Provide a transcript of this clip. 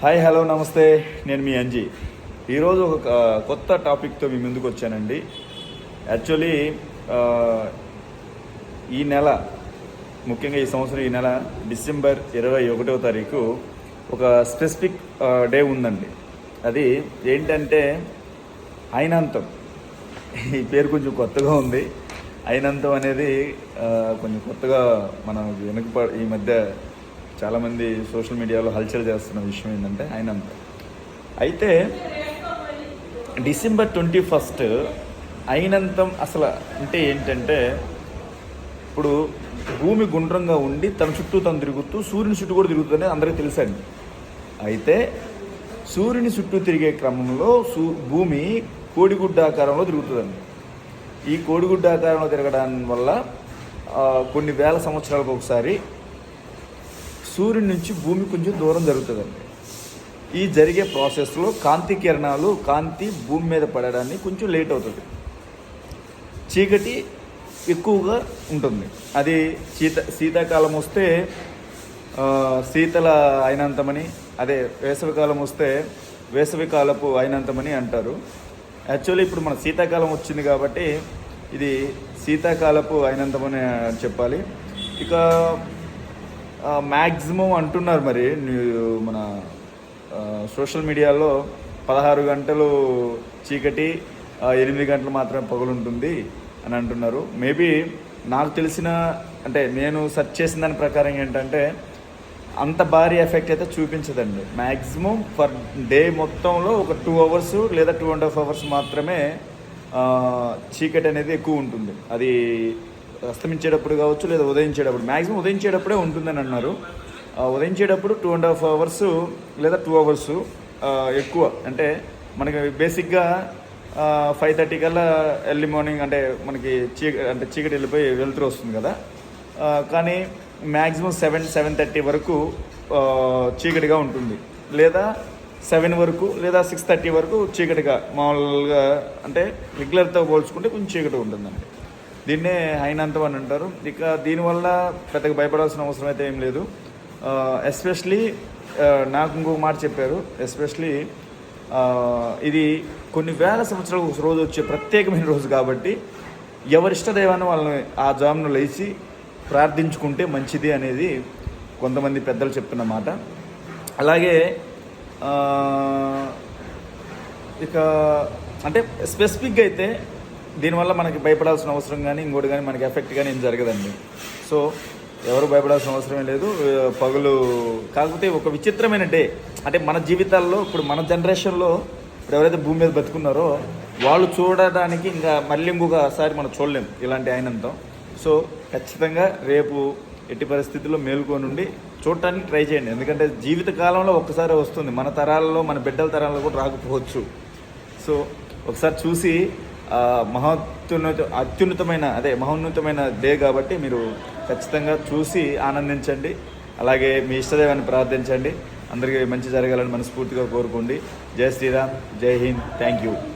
Hi hello నమస్తే. నేను మీ అంజీ. ఈరోజు ఒక కొత్త టాపిక్తో మీ ముందుకు వచ్చానండి. యాక్చువల్లీ ఈ నెల ముఖ్యంగా ఈ సంవత్సరం ఈ నెల డిసెంబర్ ఇరవై ఒకటో తారీఖు ఒక స్పెసిఫిక్ డే ఉందండి. అది ఏంటంటే అయినంతం ఈ పేరు కొంచెం కొత్తగా ఉంది. అయినంతం అనేది కొంచెం కొత్తగా మనం వెనుక ఈ మధ్య చాలామంది సోషల్ మీడియాలో హల్చల్ చేస్తున్న విషయం ఏంటంటే ఆయన అయితే డిసెంబర్ ట్వంటీ ఫస్ట్ అయినంత అసలు అంటే ఏంటంటే ఇప్పుడు భూమి గుండ్రంగా ఉండి తన చుట్టూ తను తిరుగుతూ సూర్యుని చుట్టూ కూడా తిరుగుతుందని అందరికీ తెలుసండి. అయితే సూర్యుని చుట్టూ తిరిగే క్రమంలో సూ భూమి కోడిగుడ్డ ఆకారంలో తిరుగుతుందండి. ఈ కోడిగుడ్డ ఆకారంలో తిరగడం వల్ల కొన్ని వేల సంవత్సరాలకు ఒకసారి సూర్యుడి నుంచి భూమి కొంచెం దూరం జరుగుతుందండి ఈ జరిగే ప్రాసెస్లో కాంతి కిరణాలు కాంతి భూమి మీద పడడానికి కొంచెం లేట్ అవుతుంది. చీకటి ఎక్కువగా ఉంటుంది. అది శీత శీతాకాలం వస్తే శీతల అయినంతమని అదే వేసవికాలం వస్తే వేసవికాలపు అయినంతమని అంటారు. యాక్చువల్లీ ఇప్పుడు మన శీతాకాలం వచ్చింది కాబట్టి ఇది శీతాకాలపు అయినంతమని చెప్పాలి. ఇక మ్యాక్సిమం అంటున్నారు మరి. న్యూ- మన సోషల్ మీడియాలో పదహారు గంటలు చీకటి ఎనిమిది గంటలు మాత్రమే పగులుంటుంది అని అంటున్నారు. మేబీ నాకు తెలిసిన అంటే నేను సెర్చ్ చేసిన దాని ప్రకారం ఏంటంటే అంత భారీ ఎఫెక్ట్ అయితే చూపించదండి. మ్యాక్సిమం ఫర్ డే మొత్తంలో ఒక టూ అవర్స్ లేదా టూ అండ్ హాఫ్ అవర్స్ మాత్రమే చీకటి అనేది ఎక్కువ ఉంటుంది. అది అస్తమించేటప్పుడు కావచ్చు లేదా ఉదయించేటప్పుడు. మ్యాక్సిమం ఉదయించేటప్పుడే ఉంటుందని అన్నారు. ఉదయించేటప్పుడు టూ అండ్ హాఫ్ అవర్స్ లేదా టూ అవర్స్ ఎక్కువ. అంటే మనకి బేసిక్గా ఫైవ్ థర్టీ కల్లా ఎర్లీ మార్నింగ్ అంటే మనకి చీక అంటే చీకటి వెళ్ళిపోయి వెళ్తురు వస్తుంది కదా. కానీ మ్యాక్సిమం సెవెన్ సెవెన్ థర్టీ వరకు చీకటిగా ఉంటుంది. లేదా సెవెన్ వరకు లేదా సిక్స్ థర్టీ వరకు చీకటిగా మామూలుగా అంటే రెగ్యులర్తో పోల్చుకుంటే కొంచెం చీకటి ఉంటుందండి. దీన్నే హైనంతం అని అంటారు. ఇక దీనివల్ల పెద్దగా భయపడాల్సిన అవసరం అయితే ఏం లేదు. ఎస్పెషలీ నాకు ఇంకొక మాట చెప్పారు. ఎస్పెషలీ ఇది కొన్ని వేల సంవత్సరాలకు ఒక రోజు వచ్చే ప్రత్యేకమైన రోజు కాబట్టి ఎవరిష్ట దైవాన్ని వాళ్ళని ఆ జామును లేచి ప్రార్థించుకుంటే మంచిది అనేది కొంతమంది పెద్దలు చెప్తున్న మాట. అలాగే ఇక అంటే స్పెసిఫిక్గా అయితే దీనివల్ల మనకి భయపడాల్సిన అవసరం కానీ ఇంకోటి కానీ మనకి ఎఫెక్ట్ కానీ ఏం జరగదండి. సో ఎవరు భయపడాల్సిన అవసరమే లేదు. పగులు కాకపోతే ఒక విచిత్రమైన డే. అంటే మన జీవితాల్లో ఇప్పుడు మన జనరేషన్లో ఇప్పుడు ఎవరైతే భూమి మీద బతుకున్నారో వాళ్ళు చూడడానికి ఇంకా మళ్ళీ ఇంకొకసారి మనం చూడలేం ఇలాంటి అయినంతం సో ఖచ్చితంగా రేపు ఎట్టి పరిస్థితుల్లో మేలుకొని ఉండి చూడటానికి ట్రై చేయండి. ఎందుకంటే జీవిత కాలంలో ఒక్కసారి వస్తుంది. మన తరాలలో మన బిడ్డల తరాలలో కూడా రాకపోవచ్చు. సో ఒకసారి చూసి మహోత్తున్నత అత్యున్నతమైన అదే మహోన్నతమైన డే కాబట్టి మీరు ఖచ్చితంగా చూసి ఆనందించండి. అలాగే మీ ఇష్టదేవాన్ని ప్రార్థించండి. అందరికీ మంచి జరగాలని మనస్ఫూర్తిగా కోరుకోండి. జై శ్రీరామ్ జై హింద్. Thank you.